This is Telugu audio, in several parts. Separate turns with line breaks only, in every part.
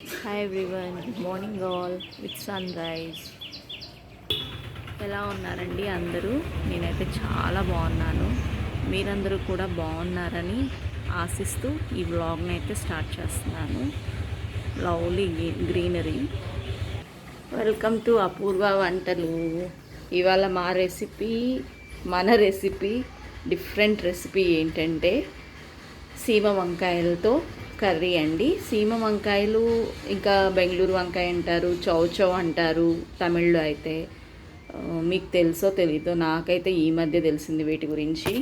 Hi everyone morning all with sunrise ఎలా ఉన్నారండి అందరూ? నేనైతే చాలా బాగున్నాను. మీరందరూ కూడా బాగున్నారని ఆశిస్తూ ఈ వ్లాగ్ని అయితే స్టార్ట్ చేస్తున్నాను. Lovely greenery welcome to Apoorva వంటలు. ఇవాళ మా రెసిపీ మన రెసిపీ డిఫరెంట్ రెసిపీ ఏంటంటే సీమ వంకాయలతో కర్రీ అండి. సీమ వంకాయలు ఇంకా బెంగళూరు వంకాయ అంటారు చౌచౌ అంటారు తమిళ్ళో అయితే. మీకు తెలుసో తెలీదో నాకైతే ఈ మధ్య తెలిసింది వీటి గురించి.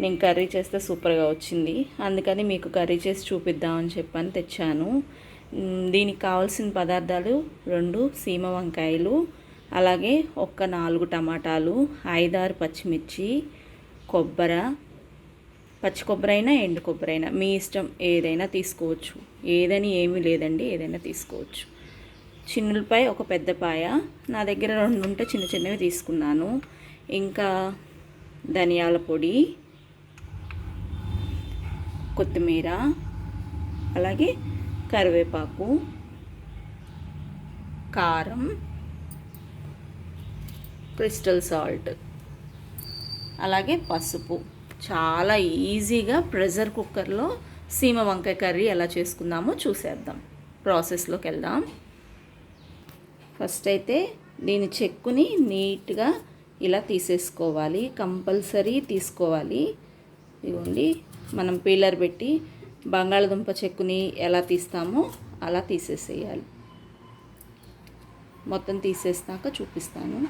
నేను కర్రీ చేస్తే సూపర్గా వచ్చింది. అందుకని మీకు కర్రీ చేసి చూపిద్దామని చెప్పని తెచ్చాను. దీనికి కావాల్సిన పదార్థాలు రెండు సీమ వంకాయలు అలాగే ఒక్క నాలుగు టమాటాలు ఐదారు పచ్చిమిర్చి కొబ్బరి పచ్చి కొబ్బరి అయినా ఎండు కొబ్బరి అయినా మీ ఇష్టం ఏదైనా తీసుకోవచ్చు. ఏదని ఏమీ లేదండి ఏదైనా తీసుకోవచ్చు. చిన్నులపై ఒక పెద్ద పాయ. నా దగ్గర రెండు ఉంటే చిన్న చిన్నవి తీసుకున్నాను. ఇంకా ధనియాల పొడి కొత్తిమీర అలాగే కరివేపాకు కారం క్రిస్టల్ సాల్ట్ అలాగే పసుపు. చాలా ఈజీగా ప్రెషర్ కుక్కర్లో సీమ వంకాయ కర్రీ ఎలా చేసుకుందామో చూసేద్దాం. ప్రాసెస్లోకి వెళ్దాం. ఫస్ట్ అయితే దీని చెక్కుని నీట్గా ఇలా తీసేసుకోవాలి. కంపల్సరీ తీసుకోవాలి. ఇదిగోండి మనం పీలర్ పెట్టి బంగాళదుంప చెక్కుని ఎలా తీస్తామో అలా తీసేసేయాలి. మొత్తం తీసేసినాక చూపిస్తాను.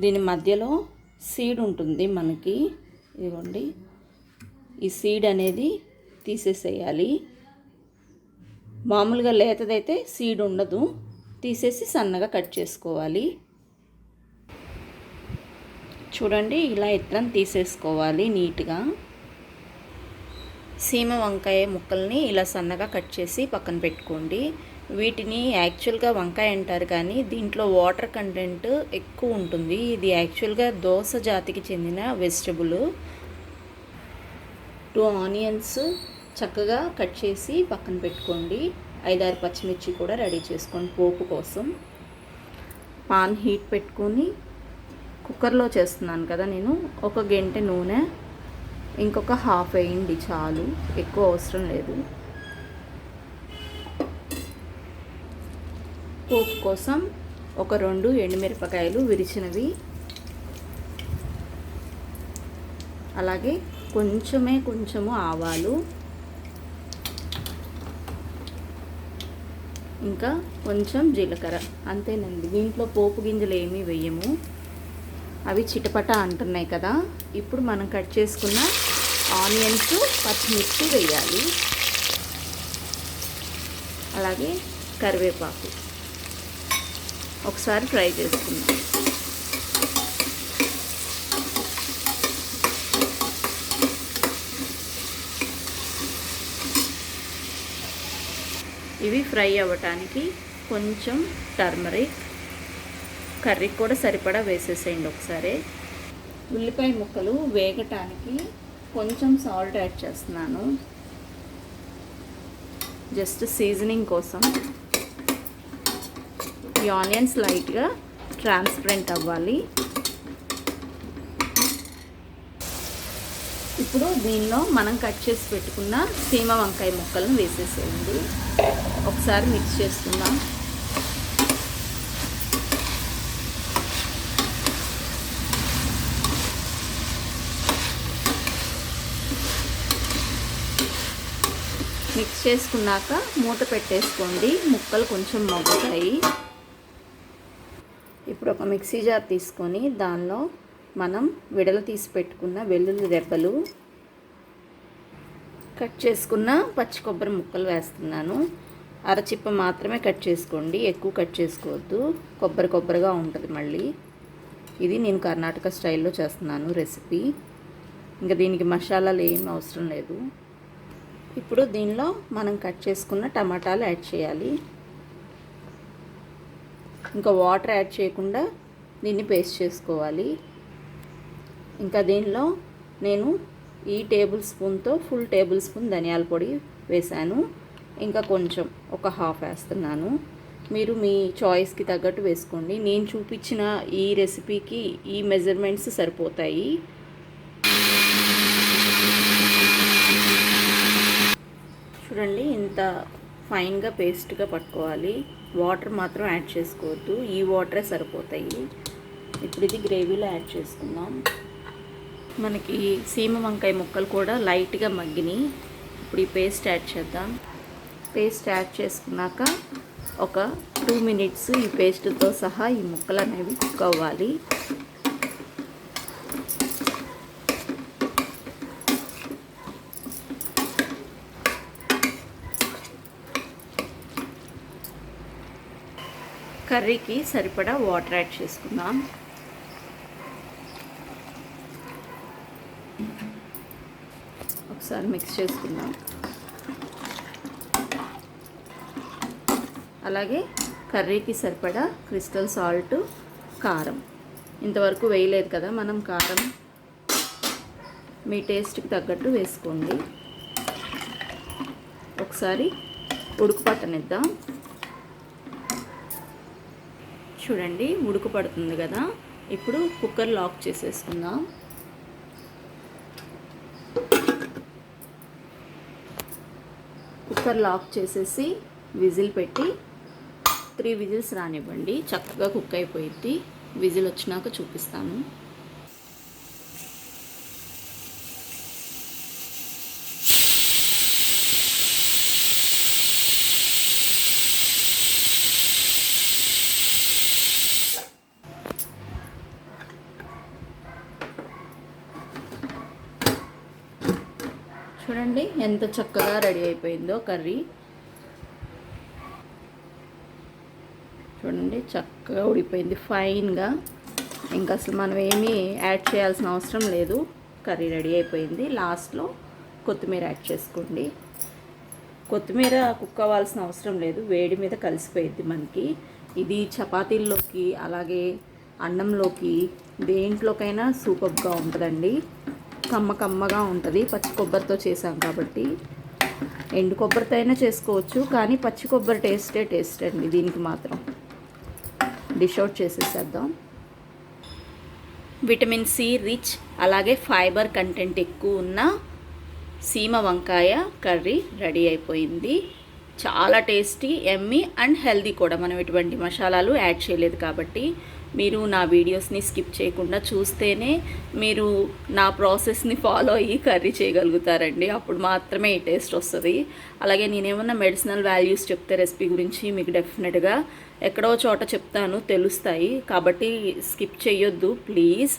దీని మధ్యలో సీడ్ ఉంటుంది మనకి. ఇదిగోండి. ఈ సీడ్ అనేది తీసేసేయాలి. మామూలుగా లేతదైతే సీడ్ ఉండదు. తీసేసి సన్నగా కట్ చేసుకోవాలి. చూడండి ఇలా ఇత్తనం తీసేసుకోవాలి నీట్గా. సీమ వంకాయ ముక్కల్ని ఇలా సన్నగా కట్ చేసి పక్కన పెట్టుకోండి. వీటిని యాక్చువల్గా వంకాయ అంటారు కానీ దీంట్లో వాటర్ కంటెంట్ ఎక్కువ ఉంటుంది. ఇది యాక్చువల్గా దోస జాతికి చెందిన వెజిటబుల్. టూ ఆనియన్స్ చక్కగా కట్ చేసి పక్కన పెట్టుకోండి. ఐదారు పచ్చిమిర్చి కూడా రెడీ చేసుకోండి పోపు కోసం. పాన్ హీట్ పెట్టుకొని కుక్కర్లో చేస్తున్నాను కదా నేను. ఒక గంట నూనె ఇంకొక హాఫ్ వేయండి చాలు. ఎక్కువ అవసరం లేదు. పోపు కోసం ఒక రెండు ఎండుమిరపకాయలు విరిచినవి. అలాగే కొంచెమే కొంచెము ఆవాలు. ఇంకా కొంచెం జీలకర్ర. అంతేనండి. దీంట్లో పోపు గింజలు ఏమీ వేయము. అవి చిటపట అంటున్నాయి కదా. ఇప్పుడు మనం కట్ చేసుకున్న ఆనియన్స్ పచ్చిమిర్చి వేయాలి. అలాగే కరివేపాకు. ఒకసారి ఫ్రై చేసుకుందాం. ఇవి ఫ్రై అవ్వటానికి కొంచెం టర్మరిక్ కర్రీకి కూడా సరిపడా వేసేసేయండి ఒకసారి. ఉల్లిపాయ ముక్కలు వేగటానికి కొంచెం సాల్ట్ యాడ్ చేస్తున్నాను. జస్ట్ సీజనింగ్ కోసం. ఈ ఆనియన్స్ లైట్గా ట్రాన్స్పరెంట్ అవ్వాలి. ఇప్పుడు దీనిలో మనం కట్ చేసి పెట్టుకున్న సీమ వంకాయ ముక్కలను వేసేసేయండి. ఒకసారి మిక్స్ చేసుకుందాం. మిక్స్ చేసుకున్నాక మూత పెట్టేసుకోండి. ముక్కలు కొంచెం మగ్గుతాయి. ఒక మిక్సీ జార్ తీసుకొని దానిలో మనం విడలు తీసి పెట్టుకున్న వెల్లుల్లి రెబ్బలు కట్ చేసుకున్న పచ్చి కొబ్బరి ముక్కలు వేస్తున్నాను. అరచిప్ప మాత్రమే కట్ చేసుకోండి ఎక్కువ కట్ చేసుకోవద్దు. కొబ్బరి కొబ్బరిగా ఉంటుంది మళ్ళీ. ఇది నేను కర్ణాటక స్టైల్లో చేస్తున్నాను రెసిపీ. ఇంకా దీనికి మసాలాలు ఏం అవసరం లేదు. ఇప్పుడు దీనిలో మనం కట్ చేసుకున్న టమాటాలు యాడ్ చేయాలి. ఇంకా వాటర్ యాడ్ చేయకుండా దీన్ని పేస్ట్ చేసుకోవాలి. ఇంకా దీనిలో నేను ఈ టేబుల్ స్పూన్తో ఫుల్ టేబుల్ స్పూన్ ధనియాల పొడి వేశాను ఇంకా కొంచెం ఒక హాఫ్ వేస్తున్నాను. మీరు మీ చాయిస్కి తగ్గట్టు వేసుకోండి. నేను చూపించిన ఈ రెసిపీకి ఈ మెజర్మెంట్స్ సరిపోతాయి. చూడండి ఇంత ఫైన్గా పేస్ట్గా పట్టుకోవాలి. వాటర్ మాత్రం యాడ్ చేసుకోవద్దు. ఈ వాటరే సరిపోతాయి. ఇప్పుడు ఇది గ్రేవీలో యాడ్ చేసుకుందాం. మనకి సీమ వంకాయ ముక్కలు కూడా లైట్గా మగ్గినాయి. ఇప్పుడు ఈ పేస్ట్ యాడ్ చేద్దాం. పేస్ట్ యాడ్ చేసుకున్నాక ఒక టూ మినిట్స్ ఈ పేస్ట్తో సహా ఈ ముక్కలు అనేవి కుక్ అవ్వాలి. కర్రీకి సరిపడా వాటర్ యాడ్ చేసుకుందాం. ఒకసారి మిక్స్ చేసుకుందాం. అలాగే కర్రీకి సరిపడా క్రిస్టల్ సాల్ట్ కారం. ఇంతవరకు వేయలేదు కదా మనం కారం మీ టేస్ట్కి తగ్గట్టు వేసుకోండి. ఒకసారి ఉడుకు పట్టనిద్దాం చూడండి ఉడుకు పడుతుంది కదా. ఇప్పుడు కుక్కర్ లాక్ చేసేసుకుందాం. కుక్కర్ లాక్ చేసేసి విజిల్ పెట్టి త్రీ విజిల్స్ రానివ్వండి. చక్కగా కుక్ అయిపోయింది విజిల్ వచ్చినాక చూపిస్తాను. చూడండి ఎంత చక్కగా రెడీ అయిపోయిందో కర్రీ. చూడండి చక్కగా ఉడిపోయింది ఫైన్గా. ఇంకా అసలు మనం ఏమీ యాడ్ చేయాల్సిన అవసరం లేదు. కర్రీ రెడీ అయిపోయింది. లాస్ట్లో కొత్తిమీర యాడ్ చేసుకోండి. కొత్తిమీర కుక్ అవ్వాల్సిన అవసరం లేదు. వేడి మీద కలిసిపోయింది మనకి. ఇది చపాతీల్లోకి అలాగే అన్నంలోకి దేంట్లోకైనా సూపర్గా ఉంటుందండి. కమ్మ కమ్మగా ఉంటుంది. పచ్చి కొబ్బరితో చేసాం కాబట్టి. ఎండు కొబ్బరితో అయినా చేసుకోవచ్చు కానీ పచ్చి కొబ్బరి టేస్టే టేస్ట్ అండి దీనికి మాత్రం. డిష్ అవుట్ చేసేసేద్దాం. విటమిన్ సి రిచ్ అలాగే ఫైబర్ కంటెంట్ ఎక్కువ ఉన్న సీమ వంకాయ కర్రీ రెడీ అయిపోయింది. చాలా టేస్టీ ఎమ్మీ అండ్ హెల్దీ కూడా. మనం ఇటువంటి మసాలాలు యాడ్ చేయలేదు కాబట్టి మీరు నా వీడియోస్ని స్కిప్ చేయకుండా చూస్తేనే మీరు నా ప్రాసెస్ని ఫాలో అయ్యి కర్రీ చేయగలుగుతారండి. అప్పుడు మాత్రమే ఈ టేస్ట్ వస్తుంది. అలాగే నేనేమన్నా మెడిసినల్ వాల్యూస్ చెప్తే రెసిపీ గురించి మీకు డెఫినెట్గా ఎక్కడో చోట చెప్తాను తెలుస్తాయి. కాబట్టి స్కిప్ చేయొద్దు ప్లీజ్.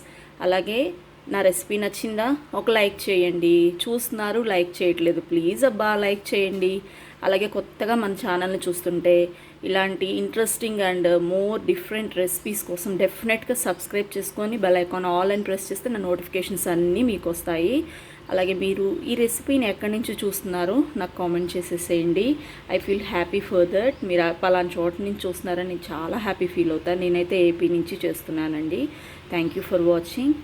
అలాగే నా రెసిపీ నచ్చిందా? ఒక లైక్ చేయండి. చూస్తున్నారు లైక్ చేయట్లేదు ప్లీజ్ అబ్బా లైక్ చేయండి. అలాగే కొత్తగా మన ఛానల్ని చూస్తుంటే ఇలాంటి interesting and more different recipes కోసం డెఫినెట్గా సబ్స్క్రైబ్ చేసుకొని బెల్ ఐకాన్ ఆల్ అని ప్రెస్ చేస్తే నా నోటిఫికేషన్స్ అన్నీ మీకు వస్తాయి. అలాగే మీరు ఈ రెసిపీని ఎక్కడి నుంచి చూస్తున్నారో నాకు కామెంట్ చేసేసేయండి. I feel happy for that మీరు పలానా చోట నుంచి చూస్తున్నారని నేను చాలా హ్యాపీ ఫీల్ అవుతాను నేనైతే ఏపీ నుంచి చేస్తున్నానండి. Thank you for watching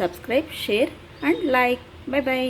subscribe share and like bye bye